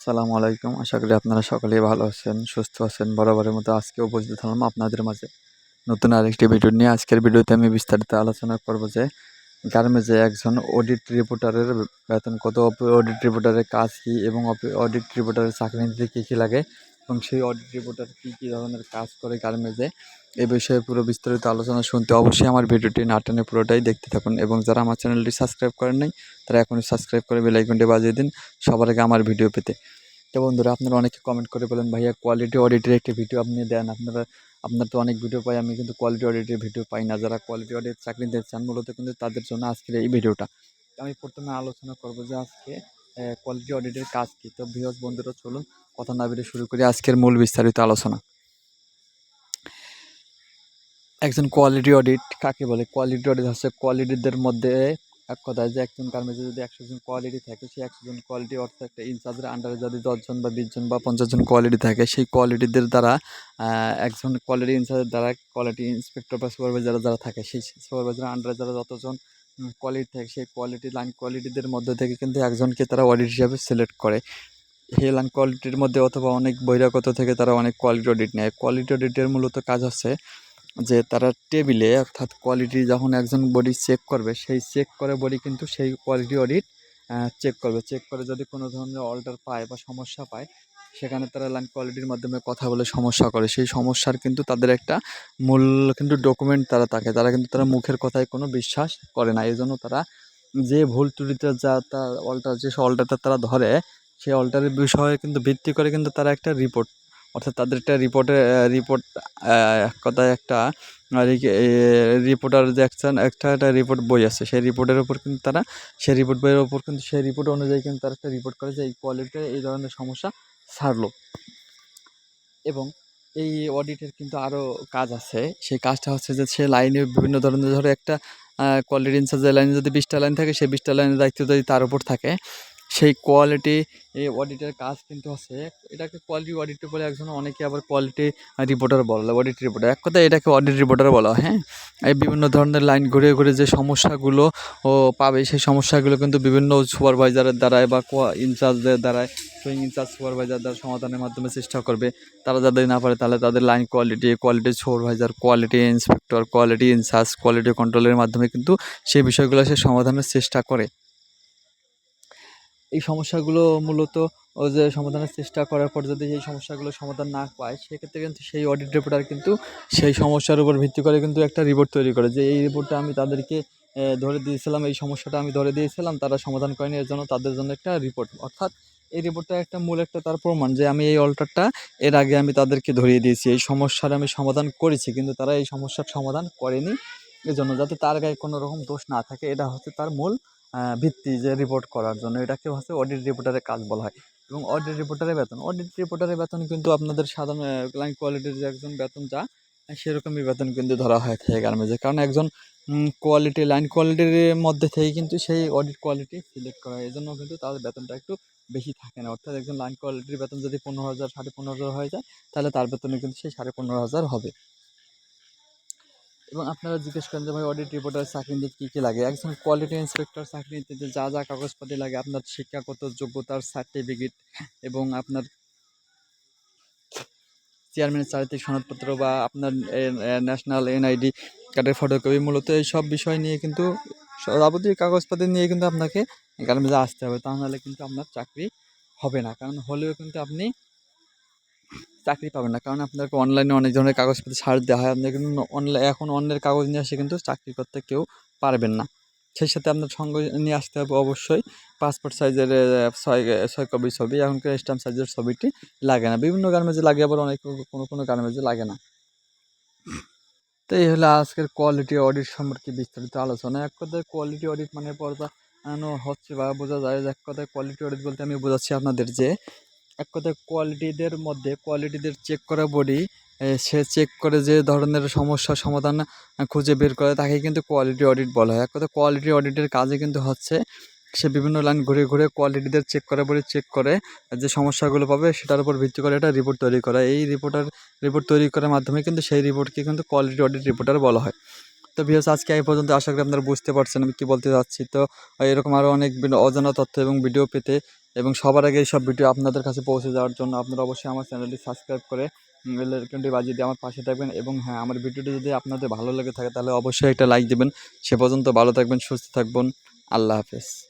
সালামু আলাইকুম। আশা করি আপনারা সকলেই ভালো আছেন, সুস্থ আছেন। বরাবরের মতো আজকে উপস্থিত থাকলাম আপনাদের মাঝে। নতুন আরেকটি ভিডিও নিয়ে আজকের ভিডিওতে আমি বিস্তারিত আলোচনা করব যে, গার্মেজে একজন অডিট রিপোর্টারের বেতন কত অডিট রিপোর্টারের কাজ কী এবং অডিট রিপোর্টারের চাকরি নিতে কী কী লাগে এবং সেই অডিট রিপোর্টার কী কী ধরনের কাজ করে গার্মেজে এ বিষয়ে পুরো বিস্তারিত আলোচনা শুনতে অবশ্যই আমার ভিডিওটি না টেনে পুরোটাই দেখতে থাকুন। এবং যারা আমার চ্যানেলটি সাবস্ক্রাইব করেন নাই, তারা এখনই সাবস্ক্রাইব করে বেলাইকনটি বাজিয়ে দিন সবার আগে আমার ভিডিও পেতে। তো বন্ধুরা, আপনারা অনেকে কমেন্ট করে বলেন, ভাইয়া কোয়ালিটি অডিটের একটি ভিডিও আপনি দেন। আপনারা, আপনার তো অনেক ভিডিও পাই, আমি কিন্তু কোয়ালিটি অডিটের ভিডিও পাই না। যারা কোয়ালিটি অডিট চাকরি দিতে চান, মূলত কিন্তু তাদের জন্য আজকের এই ভিডিওটা আমি প্রথমে আলোচনা করব যে আজকে কোয়ালিটি অডিটের কাজ কী। তো বৃহৎ বন্ধুরা, চলুন কথা না বেরিয়ে শুরু করি আজকের মূল বিস্তারিত আলোচনা। একজন কোয়ালিটি অডিট কাকে বলে? কোয়ালিটি অডিট হচ্ছে কোয়ালিটিদের মধ্যে এক কথায় যে একজন গার্মেন্টে যদি একশো জন কোয়ালিটি থাকে, সেই একশো জন কোয়ালিটি অর্থাৎ একটা ইনচার্জের আন্ডারে যদি দশজন বা বিশজন বা পঞ্চাশ জন কোয়ালিটি থাকে, সেই কোয়ালিটিদের দ্বারা একজন কোয়ালিটি ইনচার্জের দ্বারা কোয়ালিটি ইন্সপেক্টর বা সুপারভাইজার যারা থাকে, সেই সুপারভাইজারের আন্ডারে যারা যতজন কোয়ালিটি থাকে, সেই কোয়ালিটি লাইন কোয়ালিটিদের মধ্যে থেকে কিন্তু একজনকে তারা অডিট হিসাবে সিলেক্ট করে। লাইন কোয়ালিটির মধ্যে অথবা অনেক বহিরাগত থেকে তারা অনেক কোয়ালিটি অডিট নেয়। কোয়ালিটি অডিটের মূলত কাজ হচ্ছে যে তারা টেবিলে অর্থাৎ কোয়ালিটি যখন একজন বডি চেক করবে, সেই চেক করে বডি কিন্তু সেই কোয়ালিটি অডিট চেক করবে। চেক করে যদি কোনো ধরনের অল্টার পায় বা সমস্যা পায়, সেখানে তারা লাইন কোয়ালিটির মাধ্যমে কথা বলে সমস্যা করে। সেই সমস্যার কিন্তু তাদের একটা মূল কিন্তু ডকুমেন্ট তারা থাকে। তারা কিন্তু তারা মুখের কথায় কোনো বিশ্বাস করে না। এই জন্য তারা যে ভুল ত্রুটিতে যা তা অল্টার যে অল্টারটা তারা ধরে সেই অল্টারের বিষয়ে কিন্তু ভিত্তি করে কিন্তু তারা একটা রিপোর্ট অর্থাৎ তাদের একটা রিপোর্টে রিপোর্ট এক কথায় একটা রিপোর্টার যে একটা একটা একটা রিপোর্ট বই আছে। সেই রিপোর্টের ওপর কিন্তু তারা, সেই রিপোর্ট বইয়ের ওপর কিন্তু, সেই রিপোর্ট অনুযায়ী কিন্তু তারা একটা রিপোর্ট করে যে এই কোয়ালিটির এই ধরনের সমস্যা সারলো। এবং এই অডিটের কিন্তু আরও কাজ আছে। সেই কাজটা হচ্ছে যে, সে লাইনে বিভিন্ন ধরনের, ধরো একটা কোয়ালিটি ইনচার্জের লাইনে যদি বিশটা লাইন থাকে, সেই বিশটা লাইনের দায়িত্ব যদি তার উপর থাকে সেই কোয়ালিটি এই অডিটের কাজ কিন্তু হচ্ছে এটাকে কোয়ালিটি অডিট বলে একজন, অনেকে আবার কোয়ালিটি রিপোর্টার বলে অডিট রিপোর্টার এক কথায় এটাকে অডিট রিপোর্টার বলা হ্যাঁ এই বিভিন্ন ধরনের লাইন ঘুরে ঘুরে যে সমস্যাগুলো ও পাবে, সেই সমস্যাগুলো কিন্তু বিভিন্ন সুপারভাইজারের দ্বারায় বা ইনচার্জদের দ্বারায় সুইং ইনচার্জ সুপারভাইজার দ্বারা সমাধানের মাধ্যমে চেষ্টা করবে। তারা যাদের না পারে, তাহলে তাদের line quality quality supervisor quality inspector quality incharge quality কন্ট্রোলের মাধ্যমে কিন্তু সেই বিষয়গুলো সে সমাধানের চেষ্টা করে। এই সমস্যাগুলো মূলত যে সমাধানের চেষ্টা করার পর যদি এই সমস্যাগুলো সমাধান না পায়, সেক্ষেত্রে কিন্তু সেই অডিট রিপোর্টার কিন্তু সেই সমস্যার উপর ভিত্তি করে কিন্তু একটা রিপোর্ট তৈরি করে। যে এই রিপোর্টটা আমি তাদেরকে ধরে দিয়েছিলাম, এই সমস্যাটা আমি ধরে দিয়েছিলাম, তারা সমাধান করেনি, এর জন্য তাদের জন্য একটা রিপোর্ট অর্থাৎ এই রিপোর্টটা একটা মূল একটা তার প্রমাণ যে আমি এই অল্টারটা এর আগে আমি তাদেরকে ধরিয়ে দিয়েছি, এই সমস্যার আমি সমাধান করেছি, কিন্তু তারা এই সমস্যার সমাধান করেনি। এজন্য যাতে তার গায়ে কোনো রকম দোষ না থাকে, এটা হচ্ছে তার মূল ভিত্তি যে রিপোর্ট করার জন্য, এটাকে হচ্ছে অডিট রিপোর্টারের কাজ বলা হয়। এবং অডিট রিপোর্টারের বেতন অডিট রিপোর্টারের বেতন কিন্তু আপনাদের সাধারণ ক্লাইন্ট কোয়ালিটির যে একজন বেতন যা সেরকমই বেতন কিন্তু ধরা হয় থাকে গার্মেজে কারণ একজন কোয়ালিটি লাইন কোয়ালিটির মধ্যে থেকে কিন্তু সেই অডিট কোয়ালিটি সিলেক্ট করা হয়। এই জন্য কিন্তু তাদের বেতনটা একটু বেশি থাকে না। অর্থাৎ একজন লাইন কোয়ালিটির বেতন যদি পনেরো হাজার, সাড়ে পনেরো হাজার হয়ে যায়, তাহলে তার বেতনে কিন্তু সেই সাড়ে পনেরো হাজার হবে। এবং আপনারা জিজ্ঞেস করেন যে, ভাই অডিট রিপোর্টার চাকরি নিতে কী কী লাগে? একজন কোয়ালিটি ইন্সপেক্টর চাকরি নিতে যে যা কাগজপাতি লাগে, আপনার শিক্ষাগত যোগ্যতার সার্টিফিকেট এবং আপনার চেয়ারম্যানের চারিত্রিক সনদপত্র বা আপনার ন্যাশনাল এনআইডি কার্ডের ফটোকপি মূলত এই সব বিষয় নিয়ে কিন্তু যাবতীয় কাগজপাতি নিয়ে কিন্তু আপনাকে গার্মেন্টসে আসতে হবে, তা নাহলে কিন্তু আপনার চাকরি হবে না। কারণ হলেও কিন্তু আপনি চাকরি পাবেন না। কারণ আপনাকে অনলাইনে অনেক ধরনের কাগজপত্র ছাড় দেওয়া হয়। আপনার কিন্তু অনলাইন এখন অন্যের কাগজ নিয়ে আসে কিন্তু চাকরি করতে কেউ পারবেন না। সেই সাথে আপনার সঙ্গে নিয়ে আসতে হবে অবশ্যই। পাসপোর্ট সাইজের ছয় ছয় কপি ছবি এখনকার স্ট্যাম্প সাইজের ছবিটি লাগে না। বিভিন্ন গার্মেন্টসে লাগে, আবার অনেক কোনো কোনো গার্মেন্টসে লাগে না। তো এই হলো আজকের কোয়ালিটি অডিট সম্পর্কে বিস্তারিত আলোচনা। এক কথায় কোয়ালিটি অডিট মানে পর্দা হচ্ছে বা বোঝা যায়। এক কথায় কোয়ালিটি অডিট বলতে আমি বোঝাচ্ছি আপনাদের যে এক কথায় কোয়ালিটিদের মধ্যে কোয়ালিটিদের চেক করা বডি সে চেক করে যে ধরনের সমস্যার সমাধান খুঁজে বের করে, তাকে কিন্তু কোয়ালিটি অডিট বলা হয়। এক কথা কোয়ালিটি অডিটের কাজে কিন্তু হচ্ছে, সে বিভিন্ন লাইন ঘুরে ঘুরে কোয়ালিটিদের চেক করে বলে চেক করে, যে সমস্যাগুলো পাবে সেটার উপর ভিত্তি করে একটা রিপোর্ট তৈরি করা। এই রিপোর্টার রিপোর্ট তৈরি করার মাধ্যমে কিন্তু সেই রিপোর্টকে কিন্তু কোয়ালিটি অডিট রিপোর্টার বলা হয়। তো ভিউস আজকে এই পর্যন্ত, আশা করি আপনারা বুঝতে পারছেন আমি কী বলতে চাচ্ছি। তো এরকম আরও অনেক অজানা তথ্য এবং ভিডিও পেতে এবং সবার আগে এইসব ভিডিও আপনাদের কাছে পৌঁছে যাওয়ার জন্য আপনারা অবশ্যই আমার চ্যানেলটি সাবস্ক্রাইব করে বেলাইকনটি বাজিয়ে দিয়ে আমার পাশে থাকবেন এবং হ্যাঁ আমার ভিডিওটি যদি আপনাদের ভালো লেগে থাকে তাহলে অবশ্যই একটা লাইক দেবেন। সে পর্যন্ত ভালো থাকবেন, সুস্থ থাকবেন। আল্লাহ হাফেজ।